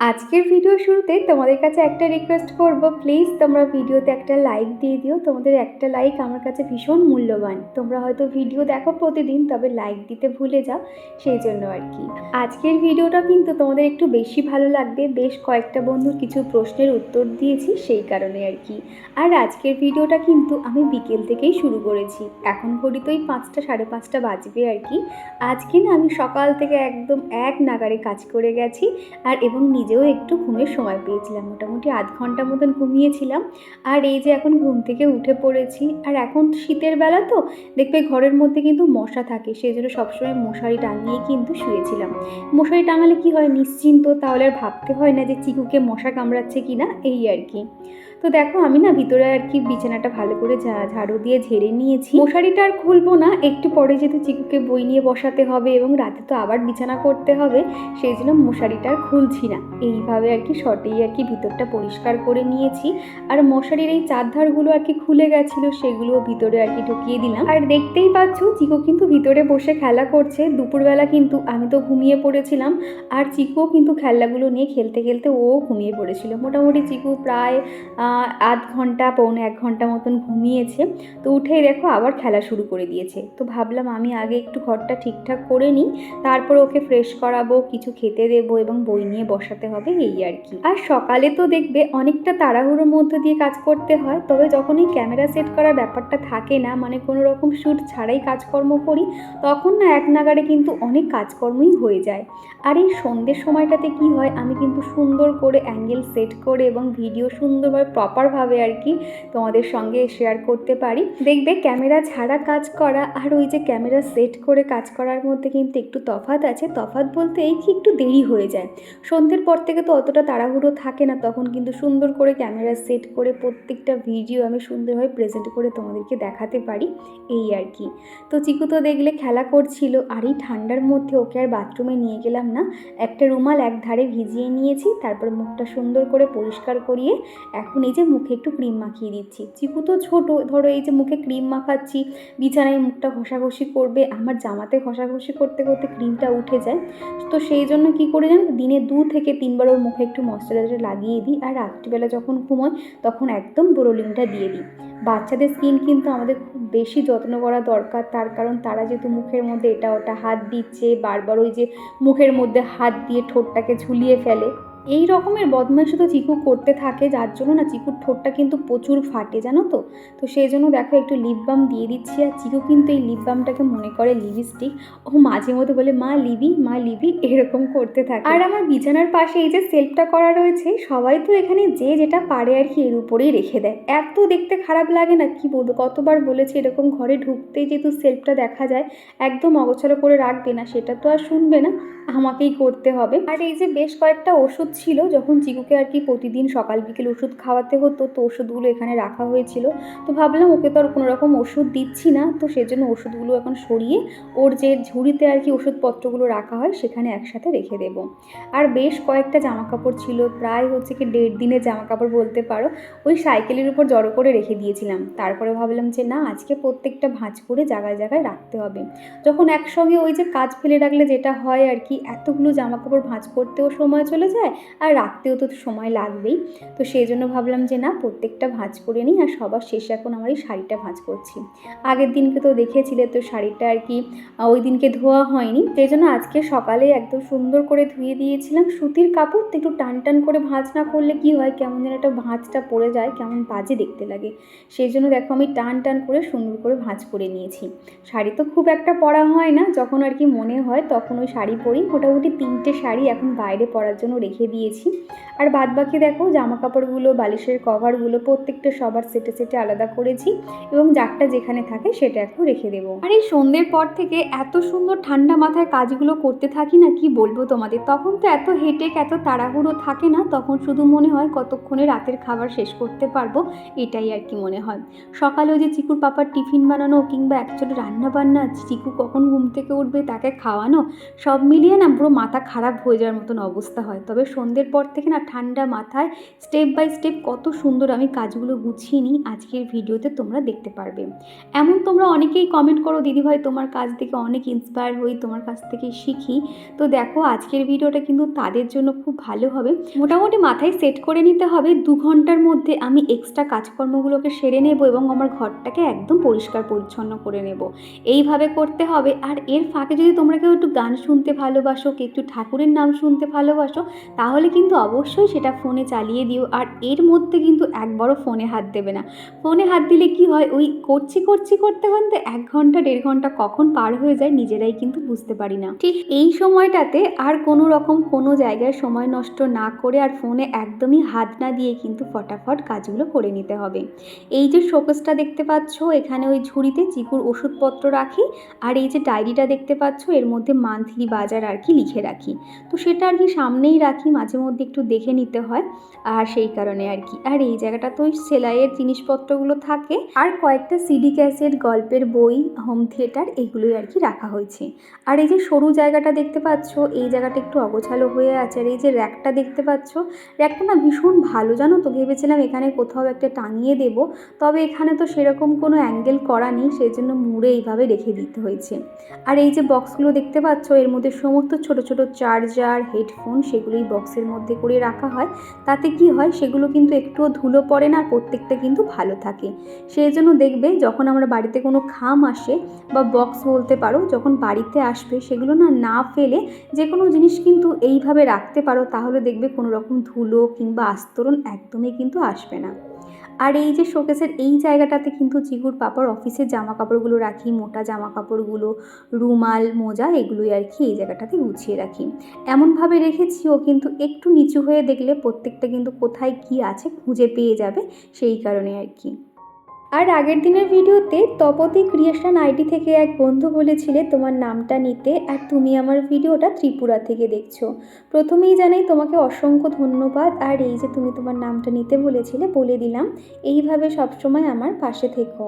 আজকের ভিডিও শুরুতে তোমাদের কাছে একটা রিকোয়েস্ট করব। প্লিজ তোমরা ভিডিওতে একটা লাইক দিয়ে দিও। তোমাদের একটা লাইক আমার কাছে ভীষণ মূল্যবান। তোমরা হয়তো ভিডিও দেখো প্রতিদিন, তবে লাইক দিতে ভুলে যাও, সেই জন্য আর কি। আজকের ভিডিওটা কিন্তু তোমাদের একটু বেশি ভালো লাগবে। বেশ কয়েকটা বন্ধুর কিছু প্রশ্নের উত্তর দিয়েছি, সেই কারণে আর কি। আর আজকের ভিডিওটা কিন্তু আমি বিকেল থেকেই শুরু করেছি। এখন ঘড়িতে ওই পাঁচটা, সাড়ে পাঁচটা বাজবে আর কি। আজকে না আমি সকাল থেকে একদম এক নাগারে কাজ করে গেছি। আর এবং নিজেও একটু ঘুমের সময় পেয়েছিলাম। মোটামুটি আধ ঘণ্টা মতন ঘুমিয়েছিলাম। আর এই যে এখন ঘুম থেকে উঠে পড়েছি, আর এখন শীতের বেলা তো দেখবে ঘরের মধ্যে কিন্তু মশা থাকে সেই জন্য সবসময় মশারি টাঙিয়ে কিন্তু শুয়েছিলাম। মশারি টাঙালে কি হয়? নিশ্চিন্ত, তাহলে আর ভাবতে হয় না যে চিকুকে মশা কামড়াচ্ছে কি না এই আর কি। তো দেখো, আমি না ভিতরে আর কি বিছানাটা ভালো করে ঝাড়ু দিয়ে ঝেড়ে নিয়েছি। মশারিটা আর খুলবো না, একটু পরে যেহেতু চিকুকে বই নিয়ে বসাতে হবে এবং রাতে তো আবার বিছানা করতে হবে, সেই জন্য মশারিটা আর খুলছি না। এইভাবে আর কি শর্টেই আর কি ভিতরটা পরিষ্কার করে নিয়েছি। আর মশারির এই চারধারগুলো আর কি খুলে গেছিল সেগুলো ভিতরে আর কি ঢুকিয়ে দিলাম। আর দেখতেই পাচ্ছ, চিকু কিন্তু ভিতরে বসে খেলা করছে। দুপুরবেলা কিন্তু আমি তো ঘুমিয়ে পড়েছিলাম, আর চিকুও কিন্তু খেলনাগুলো নিয়ে খেলতে খেলতে ও ঘুমিয়ে পড়েছিল। মোটামুটি চিকু প্রায় আধ ঘণ্টা, পৌনে এক ঘণ্টা মতন ঘুমিয়েছে। তো উঠেই দেখো আবার খেলা শুরু করে দিয়েছে। তো ভাবলাম আমি আগে একটু ঘরটা ঠিকঠাক করে নিই, তারপর ওকে ফ্রেশ করাবো, কিছু খেতে দেবো এবং বই নিয়ে বসাতে হবে, এই আর কি। আর সকালে তো দেখবে অনেকটা তাড়াহুড়োর মধ্যে দিয়ে কাজ করতে হয়, তবে যখন এই ক্যামেরা সেট করার ব্যাপারটা থাকে না মানে কোনো রকম শ্যুট ছাড়াই কাজকর্ম করি, তখন না এক নাগাড়ে কিন্তু অনেক কাজকর্মই হয়ে যায়। আর এই সন্ধ্যের সময়টাতে কি হয়, আমি কিন্তু সুন্দর করে অ্যাঙ্গেল সেট করে এবং ভিডিও সুন্দরভাবে প্রপারভাবে আর কি তোমাদের সঙ্গে শেয়ার করতে পারি। দেখবে ক্যামেরা ছাড়া কাজ করা আর ওই যে ক্যামেরা সেট করে কাজ করার মধ্যে কিন্তু একটু তফাৎ আছে। তফাৎ বলতে এই কি একটু দেরি হয়ে যায়। সন্ধ্যের পর থেকে তো অতটা তাড়াহুড়ো থাকে না, তখন কিন্তু সুন্দর করে ক্যামেরা সেট করে প্রত্যেকটা ভিডিও আমি সুন্দরভাবে প্রেজেন্ট করে তোমাদেরকে দেখাতে পারি, এই আর কি। তো চিকু তো দেখলে খেলা করছিল, আর এই ঠান্ডার মধ্যে ওকে আর বাথরুমে নিয়ে গেলাম না। একটা রুমাল এক ধারে ভিজিয়ে নিয়েছি, তারপর মুখটা সুন্দর করে পরিষ্কার করিয়ে এখন এই যে মুখে একটু ক্রিম মাখিয়ে দিচ্ছি। চিকু তো ছোটো, ধরো এই যে মুখে ক্রিম মাখাচ্ছি, বিছানায় মুখটা ঘষাঘষি করবে, আমার জামাতে ঘষাঘষি করতে করতে ক্রিমটা উঠে যায়। তো সেই জন্য কি করে জানো দিনে দু থেকে তিনবার ওর মুখে একটু ময়শ্চারাইজার লাগিয়ে দিই আর রাত্রিবেলা যখন ঘুমোয় তখন একদম বোরোলিনটা দিয়ে দিই। বাচ্চাদের স্কিন কিন্তু আমাদের খুব বেশি যত্ন করা দরকার, তার কারণ তারা যেহেতু মুখের মধ্যে এটা ওটা হাত দিচ্ছে, বারবার ওই যে মুখের মধ্যে হাত দিয়ে ঠোঁটটাকে ঝুলিয়ে ফেলে। এই রকমের বদমাইশি তো চিকু করতে থাকে, যার জন্য না চিকুর ঠোঁটটা কিন্তু প্রচুর ফাটে, জানো তো? তো সেই জন্য দেখো একটু লিপ বাম দিয়ে দিচ্ছি, আর চিকু কিন্তু এই লিপ বামটাকে মনে করে লিপস্টিক ও মাঝে মধ্যে বলে, মা লিবি মা লিবি, এরকম করতে থাকে। আর আমার বিছানার পাশে এই যে সেলফটা করা রয়েছে, সবাই তো এখানে যে যেটা পারে আর কি এর উপরেই রেখে দেয়। এত দেখতে খারাপ লাগে না, কি বলব? কতবার বলেছি এরকম ঘরে ঢুকতে যেহেতু সেলফটা দেখা যায়, একদম অগোছালো করে রাখবে না, সেটা তো আর শুনবে না। আমাকেই করতে হবে। আর এই যে বেশ কয়েকটা ওষুধ ছিল, যখন চিকুকে আর কি প্রতিদিন সকাল বিকেল ওষুধ খাওয়াতে হতো, তো ওষুধগুলো এখানে রাখা হয়েছিল। তো ভাবলাম ওকে তো আর কোনো রকম ওষুধ দিচ্ছি না, তো সেজন্য ওষুধগুলো এখন সরিয়ে ওর যে ঝুড়িতে আর কি ওষুধপত্রগুলো রাখা হয়, সেখানে একসাথে রেখে দেবো। আর বেশ কয়েকটা জামা কাপড় ছিল, প্রায় হচ্ছে কি দেড় দিনের জামা কাপড় বলতে পারো, ওই সাইকেলের উপর জড়ো করে রেখে দিয়েছিলাম। তারপরে ভাবলাম যে না, আজকে প্রত্যেকটা ভাঁজ করে জায়গায় জায়গায় রাখতে হবে। যখন একসঙ্গে ওই যে কাজ ফেলে রাখলে যেটা হয় আর কি এতগুলো জামা কাপড় ভাঁজ করতেও সময় চলে যায় আর রাখতেও তো সময় লাগবেই। তো সেই জন্য ভাবলাম যে না, প্রত্যেকটা ভাঁজ করে নিই আর সবার শেষে এখন আমার এই শাড়িটা ভাঁজ করছি। আগের দিনকে তো দেখেছিলে, তো শাড়িটা আর কি ওই দিনকে ধোয়া হয়নি। সেই জন্য আজকে সকালে একদম সুন্দর করে ধুয়ে দিয়েছিলাম। সুতির কাপড় তো একটু টান টান করে ভাঁজ না করলে কি হয়, কেমন যেন একটা ভাঁজটা পড়ে যায়, কেমন বাজে দেখতে লাগে। সেই জন্য দেখো আমি টান টান করে সুন্দর করে ভাঁজ করে নিয়েছি। শাড়ি তো খুব একটা পরা হয় না, যখন আর কি মনে হয় তখন ওই শাড়ি পরি। মোটামুটি তিনটে শাড়ি এখন বাইরে পরার জন্য রেখে দিয়েছি। আর বাদ বাকি দেখো জামা কাপড়গুলো বালিশের কভারগুলো প্রত্যেকটা সবার সেটে সেটে আলাদা করেছি এবং যারটা যেখানে থাকে সেটা এখন রেখে দেবো। আর এই সন্ধ্যের পর থেকে এত সুন্দর ঠান্ডা মাথায় কাজগুলো করতে থাকি না, কি বলব তোমাদের? তখন তো এত হেটেক এত তাড়াহুড়ো থাকে না, তখন শুধু মনে হয় কতক্ষণে রাতের খাবার শেষ করতে পারব, এটাই আর কি মনে হয়। সকালে ওই যে চিকুর পাপার টিফিন বানানো কিংবা অ্যাকচুয়ালি রান্না বান্না চিকু কখন ঘুম থেকে উঠবে তাকে খাওয়ানো, সব মিলিয়ে না পুরো মাথা খারাপ হয়ে যাওয়ার মতন অবস্থা হয়। তবে সন্ধ্যের পর থেকে না ঠান্ডা মাথায় স্টেপ বাই স্টেপ কত সুন্দর আমি কাজগুলো গুছিয়ে নিই আজকের ভিডিওতে তোমরা দেখতে পারবে। এমন তোমরা অনেকেই কমেন্ট করো, দিদিভাই, তোমার কাজ থেকে অনেক ইন্সপায়ার হই, তোমার কাছ থেকে শিখি। তো দেখো আজকের ভিডিওটা কিন্তু তাদের জন্য খুব ভালো হবে। মোটামুটি মাথায় সেট করে নিতে হবে। দু ঘণ্টার মধ্যে আমি এক্সট্রা কাজকর্মগুলোকে সেরে নেব এবং আমার ঘরটাকে একদম পরিষ্কার পরিচ্ছন্ন করে নেব। এইভাবে করতে হবে। আর এর ফাঁকে যদি তোমরা কেউ একটু গান শুনতে ভালোবাসো একটু ঠাকুরের নাম শুনতে ভালোবাসো, তাহলে কিন্তু অবশ্যই সেটা ফোনে চালিয়ে দিও। আর এর মধ্যে কিন্তু একবারও ফোনে হাত দেবে না। ফোনে হাত দিলে কি হয়? ওই করছি করছি, করতে করতে এক ঘণ্টা, দেড় ঘণ্টা কখন পার হয়ে যায় নিজেরাই কিন্তু বুঝতে পারি না। ঠিক এই সময়টাতে আর কোনো রকম কোনো জায়গায় সময় নষ্ট না করে আর ফোনে একদমই হাত না দিয়ে কিন্তু ফটাফট কাজগুলো করে নিতে হবে। এই যে শোকেসটা দেখতে পাচ্ছ, এখানে ওই ঝুড়িতে চিকুর ওষুধপত্র রাখি। আর এই যে ডায়েরিটা দেখতে পাচ্ছ, এর মধ্যে মান্থলি বাজার আর কি লিখে রাখি। তো সেটা আর কি সামনেই রাখি, মাঝে মধ্যে একটু দেখে নিতে হয়। আর সেই কারণে আর কি আর এই জায়গাটা তো ওই সেলাইয়ের জিনিসপত্রগুলো থাকে। আর কয়েকটা সিডি ক্যাসেট গল্পের বই হোম থিয়েটার এগুলোই আর কি রাখা হয়েছে। আর এই যে সরু জায়গাটা দেখতে পাচ্ছ, এই জায়গাটা একটু অগোছালো হয়ে আছে। আর এই যে র্যাকটা দেখতে পাচ্ছ, র্যাকটা না ভীষণ ভালো, জানো তো? ভেবেছিলাম এখানে কোথাও একটা টাঙিয়ে দেবো। তবে এখানে তো সেরকম কোনো অ্যাঙ্গেল করা নেই সেই জন্য মুড়ে এইভাবে রেখে দিতে হয়েছে। আর এই যে বক্সগুলো দেখতে পাচ্ছ, এর মধ্যে সমস্ত ছোট ছোট চার্জার, হেডফোন সেগুলোই বক্সের মধ্যে করে রাখা হয়। তাতে কি হয়, সেগুলো কিন্তু একটুও ধুলো পড়ে না আর প্রত্যেকটা কিন্তু ভালো থাকে। সেই জন্য দেখবে যখন আমরা বাড়িতে কোনো খাম আসে বা বক্স বলতে পারো, যখন বাড়িতে আসবে, সেগুলো না না ফেলে যে কোনো জিনিস কিন্তু এইভাবে রাখতে পারো, তাহলে দেখবে কোনো রকম ধুলো কিংবা আস্তরণ একদমই কিন্তু আসবে না। আর এই যে শোকেসের এই জায়গাটাতে কিন্তু চিকুর পাপার অফিসের জামা কাপড়গুলো রাখি, মোটা জামা কাপড়গুলো রুমাল, মোজা এগুলোই আর কি এই জায়গাটাতে গুছিয়ে রাখি। এমনভাবে রেখেছি, ও কিন্তু একটু নিচু হয়ে দেখলে প্রত্যেকটা কিন্তু কোথায় কি আছে খুঁজে পেয়ে যাবে সেই কারণে আর কি। আর আগের দিনের ভিডিওতে তপতি ক্রিয়েশন আইডি থেকে এক বন্ধু বলেছিলে তোমার নামটা নিতে আর তুমি আমার ভিডিওটা ত্রিপুরা থেকে দেখছ। প্রথমেই জানাই তোমাকে অসংখ্য ধন্যবাদ আর এই যে তুমি তোমার নামটা নিতে বলেছিলে বলে দিলাম। এইভাবে সবসময় আমার পাশে থেকো।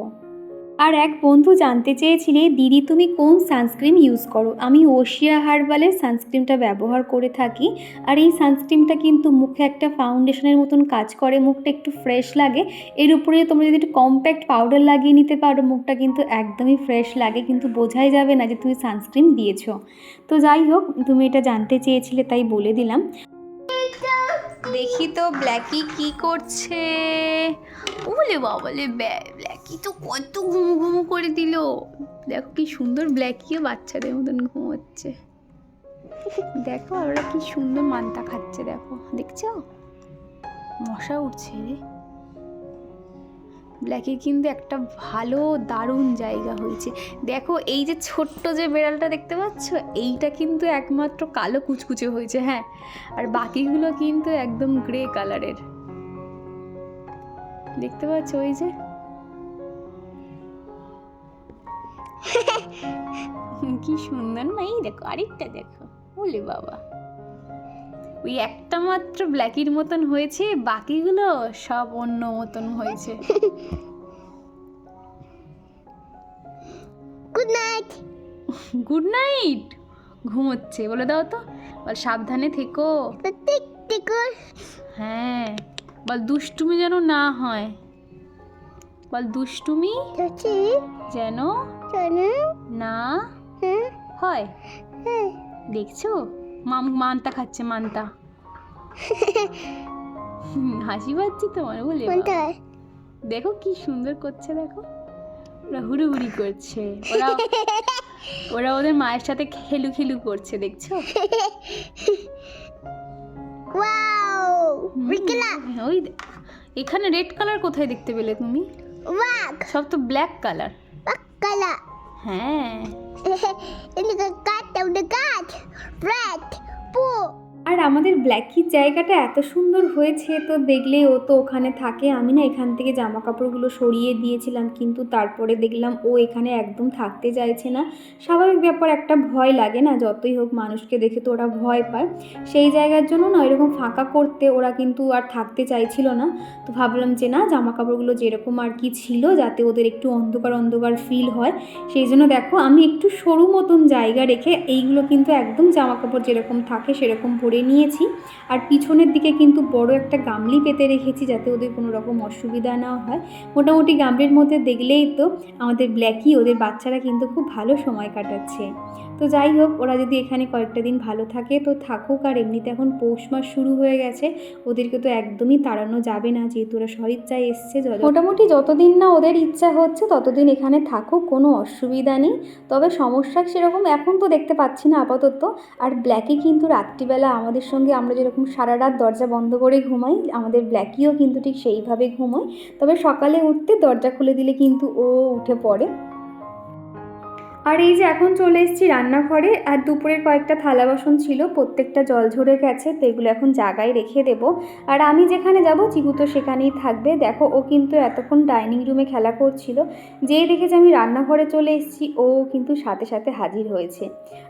আর এক বন্ধু জানতে চেয়েছিলে, দিদি, তুমি কোন সানস্ক্রিন ইউজ করো? আমি ওশিয়া হার্বালের সানস্ক্রিনটা ব্যবহার করে থাকি, আর এই সানস্ক্রিনটা কিন্তু মুখে একটা ফাউন্ডেশনের মতন কাজ করে, মুখটা একটু ফ্রেশ লাগে। এর উপরে তোমরা যদি একটু কম্প্যাক্ট পাউডার লাগিয়ে নিতে পারো, মুখটা কিন্তু একদমই ফ্রেশ লাগে, কিন্তু বোঝাই যাবে না যে তুমি সানস্ক্রিন দিয়েছ। তো যাই হোক, তুমি এটা জানতে চেয়েছিলে, তাই বলে দিলাম। দেখি তো ব্ল্যাকি কি করছে। বলে বাবলে ব্ল্যাকি তো কত ঘুম ঘুম করে দিল। দেখো কি সুন্দর ব্ল্যাকিও বাচ্চাদের মতন ঘুমোচ্ছে। দেখো ওরা কি সুন্দর মান্তা খাচ্ছে, দেখো। দেখছ? মশা উঠছে রে। ব্ল্যাকে কিন্তু একটা ভালো, দারুণ জায়গা হয়েছে। দেখো, এই যে ছোট্ট যে বেড়ালটা দেখতে পাচ্ছ, এইটা কিন্তু একমাত্র কালো কুচকুচে হয়েছে হ্যাঁ। আর বাকিগুলো কিন্তু একদম গ্রে কালারের দেখতে পাচ্ছ ওই যে? কি সুন্দর না এই দেখো, আরেকটা দেখো। বলে বাবা। ওই একটা মাত্র ব্ল্যাকির মতন হয়েছে বাকিগুলো সব অন্য মতন হয়েছে। গুড নাইট গুড নাইট ঘুমোচ্ছে বলে দাও তো। বল সাবধানে থেকো। হ্যাঁ বল দুষ্টুমি যেন না হয়। বল দুষ্টুমি যেন না হ্যাঁ। হয়। হ্যাঁ। দেখছ? মাম মানটা খাচ্ছে হুম, হাসি পাচ্ছে তোমার বলে দেখো কি সুন্দর করছে দেখো। ওরা হুড়ুহুড়ি করছে। ওরা ওরা ওদের মায়ের সাথে খেলু খেলু করছে দেখছ? ওই এখানে রেড কালার কোথায় দেখতে পেলে তুমি? সব তো ব্ল্যাক কালার বাকালা হ্যাঁ। এদিকে কাট উঠে কাট রেড পু আর আমাদের ব্ল্যাকির জায়গাটা এত সুন্দর হয়েছে তো দেখলেই ও তো ওখানে থাকে। আমি না এখান থেকে জামা কাপড়গুলো সরিয়ে দিয়েছিলাম, কিন্তু তারপরে দেখলাম ও এখানে একদম থাকতে চাইছে না। স্বাভাবিক ব্যাপার, একটা ভয় লাগে না, যতই হোক মানুষকে দেখে তো ওরা ভয় পায়। সেই জায়গার জন্য না এরকম ফাঁকা করতে ওরা কিন্তু আর থাকতে চাইছিল না। তো ভাবলাম যে না জামা কাপড়গুলো যেরকম আর কি ছিল, যাতে ওদের একটু অন্ধকার অন্ধকার ফিল হয়। সেই জন্য দেখো, আমি একটু সরু মতন জায়গা রেখে এইগুলো কিন্তু একদম জামা কাপড় যেরকম থাকে সেরকম ভরে নিয়েছি। আর পিছনের দিকে কিন্তু বড় একটা গামলি পেতে রেখেছি যাতে ওদের কোনো রকম অসুবিধা না হয়। মোটামুটি গামলির মধ্যে দেখলেই তো আমাদের ব্ল্যাকি, ওদের বাচ্চারা কিন্তু খুব ভালো সময় কাটাচ্ছে। তো যাই হোক, ওরা যদি এখানে কয়েকটা দিন ভালো থাকে তো থাকুক। আর এমনিতে এখন পৌষ মাস শুরু হয়ে গেছে, ওদেরকে তো একদমই তাড়ানো যাবে না যেহেতু ওরা স্বইচ্ছায় এসছে। মোটামুটি যতদিন না ওদের ইচ্ছা হচ্ছে, ততদিন এখানে থাকুক, কোনো অসুবিধা নেই। তবে সমস্যা সেরকম এখন তো দেখতে পাচ্ছি না আপাতত। আর ব্ল্যাকি কিন্তু রাত্রিবেলা সঙ্গে আমরা যেরকম সারা রাত দরজা বন্ধ করে ঘুমাই, আমাদের ব্ল্যাকিও কিন্তু ঠিক সেইভাবে ঘুমোয়। তবে সকালে উঠতে দরজা খুলে দিলে কিন্তু ও উঠে পড়ে। আর এই যে এখন চলে এসেছি রান্নাঘরে, আর দুপুরের কয়েকটা থালা বাসন ছিল, প্রত্যেকটা জল ঝরে গেছে, তো এগুলো এখন জায়গায় রেখে দেব। আর আমি যেখানে যাব চিকু তো সেখানেই থাকবে। দেখো, ও কিন্তু এতক্ষণ ডাইনিং রুমে খেলা করছিল। যেই দেখেছে আমি রান্নাঘরে চলে এসেছি, ও কিন্তু সাথে সাথে হাজির হয়েছে।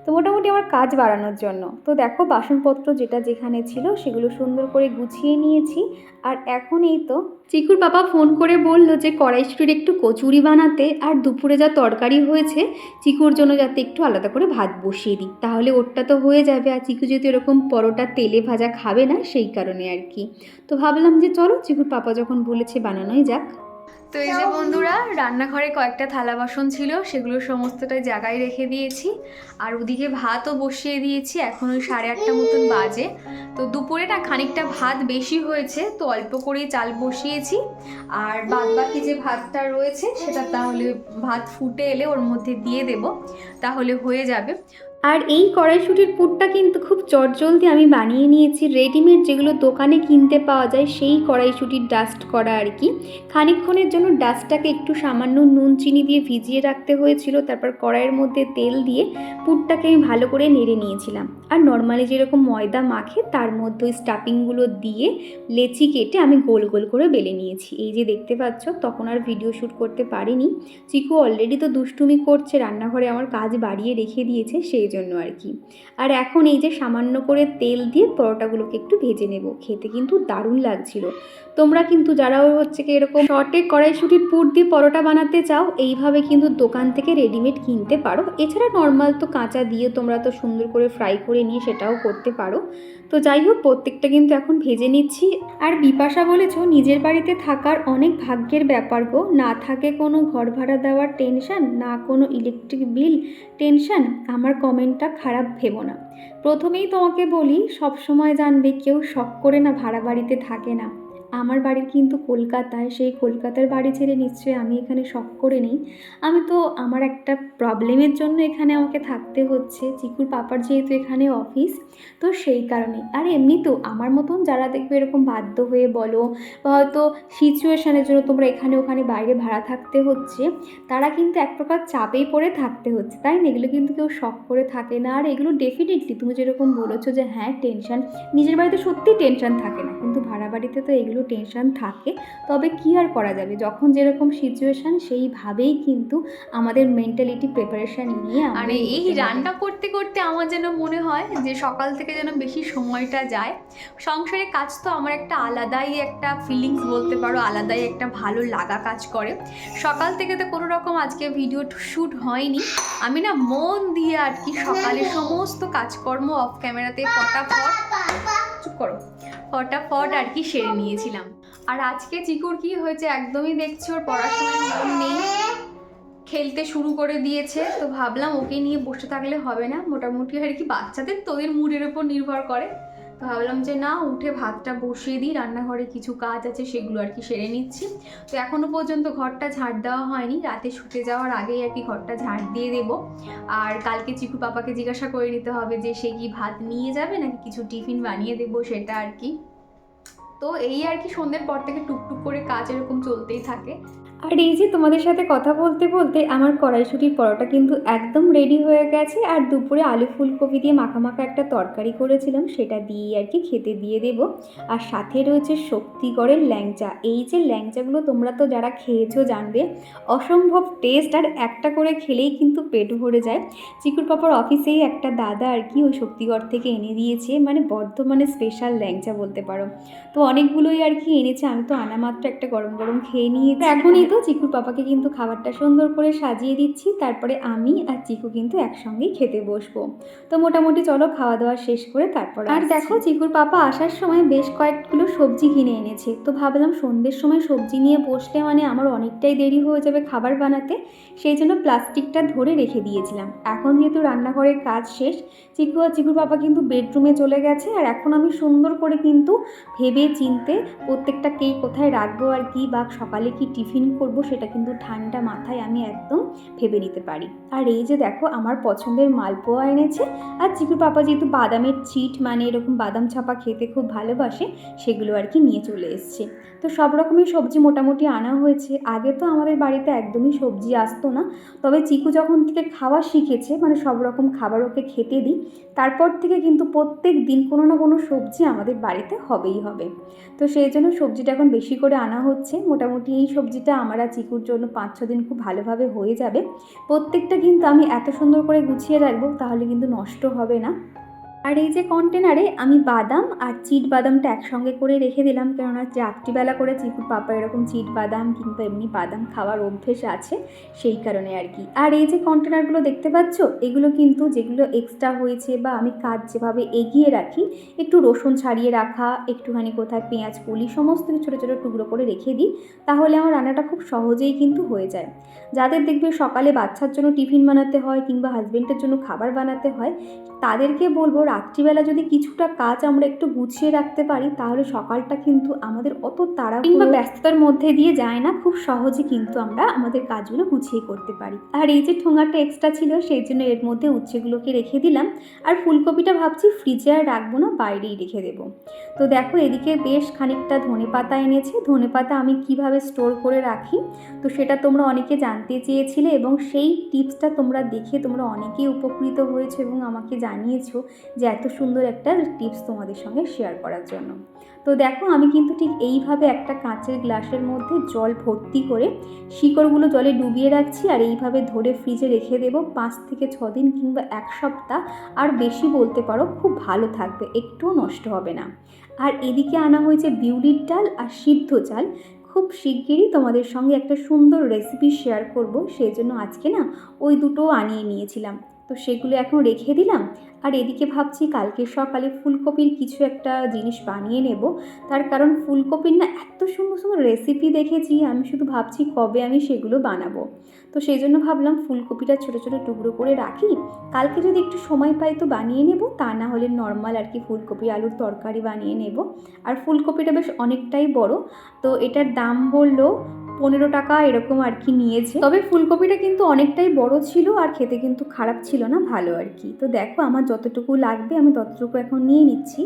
তো মোটামুটি আমার কাজ বাড়ানোর জন্য। তো দেখো, বাসনপত্র যেটা যেখানে ছিল, সেগুলো সুন্দর করে গুছিয়ে নিয়েছি। আর এখন এই তো চিকুর বাবা ফোন করে বলল যে কড়াই কড়াইশুটির একটু কচুরি বানাতে আর দুপুরে যা তরকারি হয়েছে, চিকুর জন্য যাতে একটু আলাদা করে ভাত বসিয়ে দিই। তাহলে ওরটা তো হয়ে যাবে আর চিকু যদি এরকম পরোটা তেলে ভাজা খাবে না, সেই কারণে আর কি। তো ভাবলাম যে চলো, চিকুর পাপা যখন বলেছে বানানোই যাক। তো এই যে বন্ধুরা রান্নাঘরে কয়েকটা থালা বাসন ছিল সেগুলো সমস্তটাই জায়গায় রেখে দিয়েছি। আর ওদিকে ভাতও বসিয়ে দিয়েছি এখন ওই সাড়ে আটটা মতন বাজে। তো দুপুরে না খানিকটা ভাত বেশি হয়েছে তো অল্প করেই চাল বসিয়েছি। আর বাদ বাকি যে ভাতটা রয়েছে সেটা তাহলে ভাত ফুটে এলে ওর মধ্যে দিয়ে দেব তাহলে হয়ে যাবে। আর এই কড়াইশুটির পুরটা কিন্তু খুব চটজলদি আমি বানিয়ে নিয়েছি। রেডিমেড যেগুলো দোকানে কিনতে পাওয়া যায়, সেই কড়াইশুটির ডাস্ট করা আর কি। খানিকক্ষণের জন্য ডাস্টটাকে একটু সামান্য নুন, চিনি দিয়ে ভিজিয়ে রাখতে হয়েছিল। তারপর কড়াইয়ের মধ্যে তেল দিয়ে পুরটাকে আমি ভালো করে নেড়ে নিয়েছিলাম। আর নর্মালি যেরকম ময়দা মাখে, তার মধ্যে ওই স্টাফিংগুলো দিয়ে লেচি কেটে আমি গোল গোল করে বেলে নিয়েছি। এই যে দেখতে পাচ্ছ, তখন আর ভিডিও শ্যুট করতে পারিনি। চিকু অলরেডি তো দুষ্টুমি করছে, রান্নাঘরে আমার কাজ বাড়িয়ে রেখে দিয়েছে, সেই জন্য আর কি। আর এখন এই যে সামান্য করে তেল দিয়ে পরোটাগুলোকে একটু ভেজে নেব। খেতে কিন্তু দারুণ লাগছিল। তোমরা কিন্তু যারা হচ্ছে কি এরকম শর্টে কড়াইশুটির পুর দিয়ে পরোটা বানাতে চাও, এইভাবে কিন্তু দোকান থেকে রেডিমেড কিনতে পারো। এছাড়া নর্মাল তো কাঁচা দিয়ে তোমরা তো সুন্দর করে ফ্রাই করে নিয়ে সেটাও করতে পারো। তো যাই হোক, প্রত্যেকটা কিন্তু এখন ভেজে নিচ্ছি। আর বিপাশা বলেছ, নিজের বাড়িতে থাকার অনেক ভাগ্যের ব্যাপার গো। না থাকে কোনো ঘর ভাড়া দেওয়ার টেনশন না কোনো ইলেকট্রিক বিল টেনশন আমার কমেন্টটা খারাপ ভেবো না। প্রথমেই তোমাকে বলি সব সময় জানবে কেউ শখ করে না ভাড়া বাড়িতে থাকে না। আমার বাড়ি কিন্তু কলকাতায়, সেই কলকাতার বাড়ি ছেড়ে নিশ্চয়ই আমি এখানে শখ করে নিই। আমি তো, আমার একটা প্রবলেমের জন্য এখানে আমাকে থাকতে হচ্ছে। চিকুর পাপার যেহেতু এখানে অফিস তো সেই কারণে আর এমনি তো, আমার মতন যারা দেখবে এরকম বাধ্য হয়ে বলো, বা হয়তো সিচুয়েশানের জন্য তোমরা এখানে ওখানে বাইরে ভাড়া থাকতে হচ্ছে, তারা কিন্তু এক প্রকার চাপেই পড়ে থাকতে হচ্ছে, তাই না? এগুলো কিন্তু কেউ শখ করে থাকে না। আর এগুলো ডেফিনেটলি তুমি যেরকম বলেছ যে হ্যাঁ টেনশন নিজের বাড়িতে সত্যিই টেনশন থাকে না। কিন্তু ভাড়া বাড়িতে তো এগুলো টেনশন থাকে। তবে কি আর করা যাবে? যখন যেরকম সিচুয়েশান সেইভাবেই কিন্তু আমাদের মেন্টালিটি প্রিপারেশান নিয়ে আর এই রান্না করতে করতে আমার যেন মনে হয় যে সকাল থেকে যেন বেশি সময়টা যায়। সংসারে কাজ তো আমার একটা আলাদাই একটা ফিলিংস বলতে পারো আলাদাই একটা ভালো লাগা কাজ করে। সকাল থেকে তো কোনো রকম আজকে ভিডিও শ্যুট হয়নি। আমি না মন দিয়ে আর কি সকালে সমস্ত কাজকর্ম অফ ক্যামেরাতে ফটাফট চুপ করো। ফটাফট আর কি সেরে নিয়েছিলাম। আর আজকে চিকুর কি হয়েছে একদমই দেখছি, ওর পড়াশোনায় মন নেই। খেলতে শুরু করে দিয়েছে, তো ভাবলাম ওকে নিয়ে বসে থাকলে হবে না। মোটামুটি আর কি বাচ্চাদের তোদের মুডের ওপর নির্ভর করে। ভাবলাম যে না, উঠে ভাতটা বসিয়ে দিই, রান্নাঘরে কিছু কাজ আছে সেগুলো আর কি সেরে নিচ্ছি। তো এখনও পর্যন্ত ঘরটা ঝাড় দেওয়া হয়নি, রাতে শুতে যাওয়ার আগেই আর কি ঘরটা ঝাড় দিয়ে দেবো। আর কালকে চিকু পাপাকে জিজ্ঞাসা করে নিতে হবে যে সে কি ভাত নিয়ে যাবে নাকি কিছু টিফিন বানিয়ে দেবো সেটা আর কি। তো এই আর কি সন্ধ্যের পর থেকে টুকটুক করে কাজ এরকম চলতেই থাকে। আর এই যে তোমাদের সাথে কথা বলতে বলতে আমার কড়াইশুটির পরোটা কিন্তু একদম রেডি হয়ে গেছে আর দুপুরে আলু ফুলকপি দিয়ে মাখা মাখা একটা তরকারি করেছিলাম সেটা দিয়ে আর কি খেতে দিয়ে দেব। আর সাথে রয়েছে শক্তিগড়ের ল্যাংচা। এই যে ল্যাংচাগুলো তোমরা তো যারা খেয়েছো জানবে অসম্ভব টেস্ট আর একটা করে খেলেই কিন্তু পেট ভরে যায়। চিকুর পাপার অফিসেই একটা দাদা আর কি ওই শক্তিগড় থেকে এনে দিয়েছে মানে বর্ধমানে স্পেশাল ল্যাংচা বলতে পারো। তো অনেকগুলোই আর কি এনেছে আমি তো আনা মাত্র একটা গরম গরম খেয়ে নিয়েছি। এখনই তো চিকুর পাপাকে কিন্তু খাবারটা সুন্দর করে সাজিয়ে দিচ্ছি। তারপরে আমি আর চিকু কিন্তু একসঙ্গেই খেতে বসবো। তো মোটামুটি চলো খাওয়া দাওয়া শেষ করে তারপর আর দেখো চিকুর পাপা আসার সময় বেশ কয়েকগুলো সবজি কিনে এনেছে। তো ভাবলাম সন্ধ্যের সময় সবজি নিয়ে বসলে মানে আমার অনেকটাই দেরি হয়ে যাবে খাবার বানাতে। সেই জন্য প্লাস্টিকটা ধরে রেখে দিয়েছিলাম। এখন যেহেতু রান্নাঘরের কাজ শেষ চিকু আর চিকুর পাপা কিন্তু বেডরুমে চলে গেছে। আর এখন আমি সুন্দর করে কিন্তু ভেবে চিনতে প্রত্যেকটা কে কোথায় রাখব আর কি বা সকালে কি টিফিন করব সেটা কিন্তু ঠান্ডা মাথায় আমি একদম ভেবে নিতে পারি। আর এই যে দেখো, আমার পছন্দের মালপোয়া এনেছে। আর চিকুর পাপা যেহেতু বাদামের চিট মানে এরকম বাদাম ছাপা খেতে খুব ভালোবাসে, সেগুলো আর কি নিয়ে চলে এসছে। তো সব রকমের সবজি মোটামুটি আনা হয়েছে। আগে তো আমাদের বাড়িতে একদমই সবজি আসতো না। তবে চিকু যখন থেকে খাওয়া শিখেছে মানে সব রকম খাবার ওকে খেতে দিই, তারপর থেকে কিন্তু প্রত্যেক দিন কোনো না কোনো সবজি আমাদের বাড়িতে হবেই হবে। তো সেই জন্য সবজিটা এখন বেশি করে আনা হচ্ছে। মোটামুটি এই সবজিটা আমার আর চিকুর জন্য পাঁচ, ছ দিন খুব ভালোভাবে হয়ে যাবে। প্রত্যেকটা কিন্তু আমি এত সুন্দর করে গুছিয়ে রাখব, তাহলে কিন্তু নষ্ট হবে না। আর এই যে কন্টেনারে আমি বাদাম আর চিট বাদামটা একসঙ্গে করে রেখে দিলাম, কেননা রাত্রিবেলা করে চিকুর পাপা এরকম চিট বাদাম কিংবা এমনি বাদাম খাওয়ার অভ্যেস আছে, সেই কারণে আর কি। আর এই যে কন্টেনারগুলো দেখতে পাচ্ছ, এগুলো কিন্তু যেগুলো এক্সট্রা হয়েছে বা আমি কাজ যেভাবে এগিয়ে রাখি, একটু রসুন ছাড়িয়ে রাখা, একটুখানি কোথায় পেঁয়াজ কলি সমস্ত কিছু ছোটো ছোটো টুকরো করে রেখে দিই, তাহলে আমার রান্নাটা খুব সহজেই কিন্তু হয়ে যায়। যাদের দেখবে সকালে বাচ্চার জন্য টিফিন বানাতে হয় কিংবা হাজবেন্ডের জন্য খাবার বানাতে হয়, তাদেরকে বলব রাত্রিবেলা যদি কিছুটা কাজ আমরা একটু গুছিয়ে রাখতে পারি, তাহলে সকালটা কিন্তু আমাদের অত তাড়া কিংবা ব্যস্ততার মধ্যে দিয়ে যায় না, খুব সহজে কিন্তু আমরা আমাদের কাজগুলো গুছিয়ে করতে পারি। আর এই যে ঠোঙাটা এক্সট্রা ছিল, সেই জন্য এর মধ্যে উচ্ছেগুলোকে রেখে দিলাম। আর ফুলকপিটা ভাবছি ফ্রিজে আর রাখব না, বাইরেই রেখে দেবো। তো দেখো, এদিকে বেশ খানিকটা ধনে পাতা এনেছে। ধনে পাতা আমি কীভাবে স্টোর করে রাখি? তো সেটা তোমরা অনেকে জানতে চেয়েছিলে এবং সেই টিপসটা তোমরা দেখে তোমরা অনেকেই উপকৃত হয়েছো এবং আমাকে জানিয়েছো যে এত সুন্দর একটা টিপস তোমাদের সঙ্গে শেয়ার করার জন্য। তো দেখো, আমি কিন্তু ঠিক এইভাবে একটা কাঁচের গ্লাসের মধ্যে জল ভর্তি করে শিকড়গুলো জলে ডুবিয়ে রাখছি আর এইভাবে ধরে ফ্রিজে রেখে দেবো পাঁচ থেকে ছ দিন কিংবা এক সপ্তাহ। আর বেশি বলতে পারো, খুব ভালো থাকবে, একটুও নষ্ট হবে না। আর এদিকে আনা হয়েছে বিউলির ডাল আর সিদ্ধ চাল। খুব শিগগিরই তোমাদের সঙ্গে একটা সুন্দর রেসিপি শেয়ার করব। সেই জন্য আজকে না ওই দুটোও আনিয়ে নিয়েছিলাম। তো সেগুলো এখন রেখে দিলাম। আর এদিকে ভাবছি কালকে সকালে ফুলকপির কিছু একটা জিনিস বানিয়ে নেব। তার কারণ ফুলকপির না এত সুন্দর সুন্দর রেসিপি দেখেছি, আমি শুধু ভাবছি কবে আমি সেগুলো বানাবো। তো সেই জন্য ভাবলাম ফুলকপিটা ছোটো ছোটো টুকরো করে রাখি। কালকে যদি একটু সময় পাই তো বানিয়ে নেব, তা না হলে নর্মাল আর কি ফুলকপি আলুর তরকারি বানিয়ে নেব। আর ফুলকপিটা বেশ অনেকটাই বড়, তো এটার দাম বলল পনেরো টাকা এরকম আর কি নিয়েছে। তবে ফুলকপিটা কিন্তু অনেকটাই বড় ছিল আর খেতে কিন্তু খারাপ ছিল না ভালো আর কি। তো দেখো আমার যতটুকু লাগবে আমি ততটুকু এখন নিয়ে নিচ্ছি।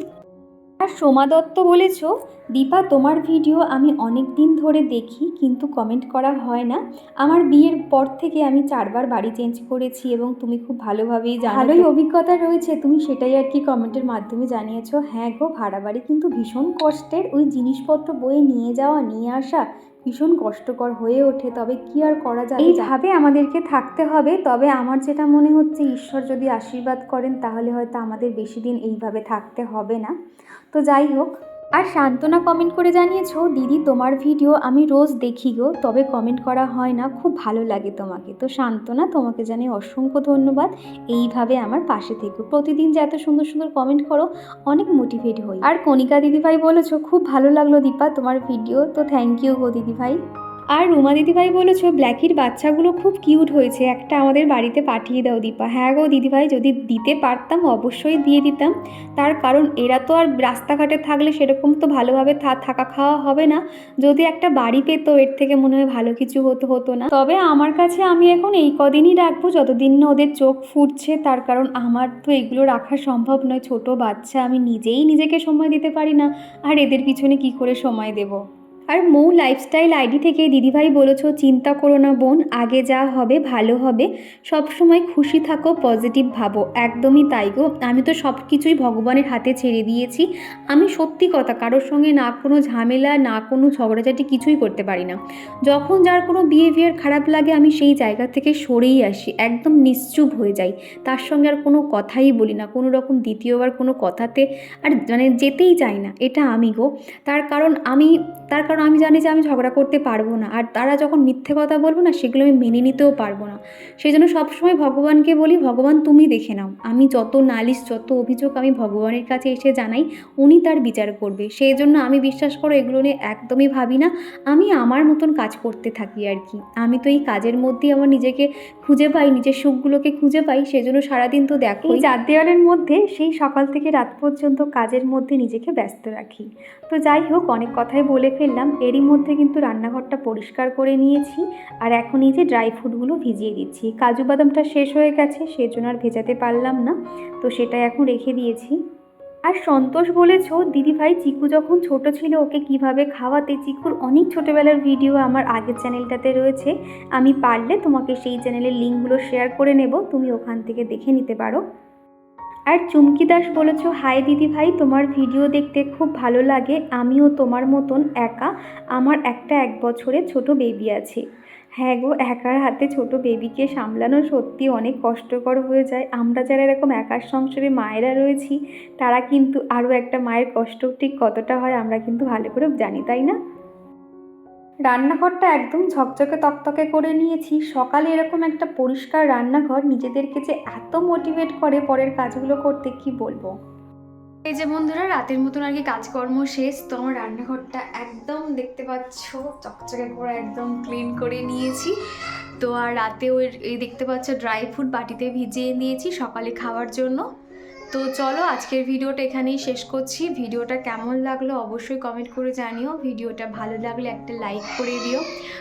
আর সোমা দত্ত বলেছ দীপা তোমার ভিডিও আমি অনেক দিন ধরে দেখি কিন্তু কমেন্ট করা হয় না। আমার বিয়ের পর থেকে আমি চারবার বাড়ি চেঞ্জ করেছি এবং তুমি খুব ভালোভাবেই জানো ভালোই অভিজ্ঞতা রয়েছে তুমি সেটাই আর কি কমেন্টের মাধ্যমে জানিয়েছো। হ্যাঁ গো ভাড়া বাড়ি কিন্তু ভীষণ কষ্টের। ওই জিনিসপত্র বয়ে নিয়ে যাওয়া নিয়ে আসা ভীষণ কষ্টকর হয়ে ওঠে, তবে কি আর করা যায়? এইভাবে আমাদেরকে থাকতে হবে, তবে আমার যেটা মনে হচ্ছে ঈশ্বর যদি আশীর্বাদ করেন, তাহলে হয়তো আমাদের বেশি দিন এইভাবে থাকতে হবে না। তো যাই হোক আর শান্তনা কমেন্ট করে জানিয়েছ, দিদি, তোমার ভিডিও আমি রোজ দেখি গো, তবে কমেন্ট করা হয় না, খুব ভালো লাগে তোমাকে। তো শান্তনা, তোমাকে জানি অসংখ্য ধন্যবাদ। এইভাবে আমার পাশে থেকো। প্রতিদিন যে এত সুন্দর সুন্দর কমেন্ট করো, অনেক মোটিভেট হই। আর কণিকা দিদিভাই বলেছ, খুব ভালো লাগল দীপা তোমার ভিডিও তো থ্যাংক ইউ গো দিদিভাই। আর রুমা দিদিভাই বলেছ, ব্ল্যাকির বাচ্চাগুলো খুব কিউট হয়েছে। একটা আমাদের বাড়িতে পাঠিয়ে দাও দীপা। হ্যাঁ গো দিদিভাই, যদি দিতে পারতাম অবশ্যই দিয়ে দিতাম। তার কারণ এরা তো আর রাস্তাঘাটে থাকলে সেরকম তো ভালোভাবে থা- থাকা খাওয়া হবে না। যদি একটা বাড়ি পেতো, এর থেকে মনে হয় ভালো কিছু হতো হতো না। তবে আমার কাছে আমি এখন এই কদিনই রাখব। যতদিন না ওদের চোখ ফুটছে, তার কারণ আমার তো এগুলো রাখা সম্ভব নয়। ছোট বাচ্চা, আমি নিজেই নিজেকে সময় দিতে পারি না। আর এদের পিছনে কি করে সময় দেব? আর মৌ লাইফস্টাইল আইডি থেকে দিদিভাই বলেছ, চিন্তা করো না বোন, আগে যা হবে ভালো হবে। সব সময় খুশি থাকো পজিটিভ ভাবো। একদমই তাই গো। আমি তো সব কিছুই ভগবানের হাতে ছেড়ে দিয়েছি। আমি সত্যি কথা, কারোর সঙ্গে না কোনো ঝামেলা, না কোনো ঝগড়াঝাটি কিছুই করতে পারি না। যখন যার কোনো বিহেভিয়ার খারাপ লাগে, আমি সেই জায়গা থেকে সরেই আসি, একদম নিশ্চুপ হয়ে যাই। তার সঙ্গে আর কোনো কথাই বলি না, কোনো রকম দ্বিতীয়বার কোনো কথাতে, আর মানে যেতেই চাই না। এটা আমি গো। তার কারণ আমি তার কারণ আমি জানি যে আমি ঝগড়া করতে পারব না। আর তারা যখন মিথ্যে কথা বলব না সেগুলো আমি মেনে নিতেও পারব না। সেই জন্য সবসময় ভগবানকে বলি ভগবান তুমি দেখে নাও। আমি যত নালিশ যত অভিযোগ আমি ভগবানের কাছে এসে জানাই উনি তার বিচার করবে। সেই জন্য আমি বিশ্বাস করো এগুলো নিয়ে একদমই ভাবি না। আমি আমার মতন কাজ করতে থাকি আর কি। আমি তো এই কাজের মধ্যেই আমার নিজেকে খুঁজে পাই নিজের সুখগুলোকে খুঁজে পাই। সেজন্য সারাদিন তো দেখো এই চার দেওয়ালের মধ্যে সেই সকাল থেকে রাত পর্যন্ত কাজের মধ্যে নিজেকে ব্যস্ত রাখি। তো যাই হোক অনেক কথাই বলে ফেললাম এরই মধ্যে কিন্তু রান্নাঘরটা পরিষ্কার করে নিয়েছি আর এখন এই যে ড্রাই ফ্রুটগুলো ভিজিয়ে দিচ্ছি। কাজু বাদামটা শেষ হয়ে গেছে, সেজন্য আর ভেজাতে পারলাম না। তো সেটা এখন রেখে দিয়েছি। আর সন্তোষ বলেছ, দিদিভাই, চিকু যখন ছোট ছিল, ওকে কীভাবে খাওয়াতে? চিকুর অনেক ছোটোবেলার ভিডিও আমার আগের চ্যানেলটাতে রয়েছে। আমি পারলে তোমাকে সেই চ্যানেলের লিঙ্কগুলো শেয়ার করে নেব। তুমি ওখান থেকে দেখে নিতে পারো। আর চুমকি দাস বলেছ, হাই দিদি ভাই, তোমার ভিডিও দেখতে খুব ভালো লাগে। আমিও তোমার মতন একা। আমার একটা এক বছরের ছোট বেবি আছে। হ্যাঁ গো, একার হাতে ছোট বেবিকে সামলানো সত্যি অনেক কষ্টকর হয়ে যায়। আমরা যারা এরকম একার সংসারে মায়েরা রয়েছি, তারা কিন্তু আরও একটা মায়ের কষ্ট ঠিক কতটা হয়, আমরা কিন্তু ভালো করে জানি, তাই না? রান্নাঘরটা একদম ঝকঝকে তকতকে করে নিয়েছি। সকালে এরকম একটা পরিষ্কার রান্নাঘর নিজেদেরকে যে এত মোটিভেট করে পরের কাজগুলো করতে, কি বলব? এই যে বন্ধুরা, রাতের মতন আর কি কাজকর্ম শেষ, তো আমার রান্নাঘরটা একদম দেখতে পাচ্ছ, চকচকে করে একদম ক্লিন করে নিয়েছি। তো আর রাতে ওই দেখতে পাচ্ছ ড্রাই ফ্রুট বাটিতে ভিজিয়ে নিয়েছি সকালে খাওয়ার জন্য। তো চলো আজকের ভিডিওটা এখানেই শেষ করছি। ভিডিওটা কেমন লাগল অবশ্যই কমেন্ট করে জানিও। ভিডিওটা ভালো লাগলে একটা লাইক করে দিও।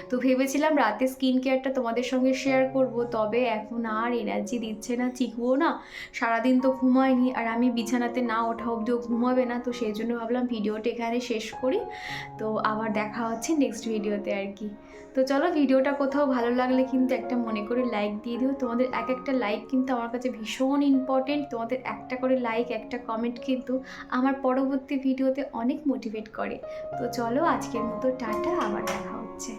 তো ভেবেছিলাম রাতে স্কিন কেয়ারটা তোমাদের সঙ্গে শেয়ার করব, তবে এখন আর এনার্জি দিচ্ছে না, চিকুও না। সারাদিন তো ঘুমায়নি আর আমি বিছানাতে না ওঠা অবধিও ঘুমাবে না, তো সেই জন্য ভাবলাম ভিডিওটা এখানে শেষ করি। তো আবার দেখা হচ্ছে নেক্সট ভিডিওতে আর কি। তো চলো ভিডিওটা কোথাও ভালো লাগলে কিন্তু একটা মনে করে লাইক দিয়ে দিও। তোমাদের এক একটা লাইক কিন্তু আমার কাছে ভীষণ ইম্পর্টেন্ট তোমাদের একটা করে লাইক একটা কমেন্ট কিন্তু আমার পরবর্তী ভিডিওতে অনেক মোটিভেট করে। তো চলো আজকের মতো টাটা, আবার দেখা হচ্ছে।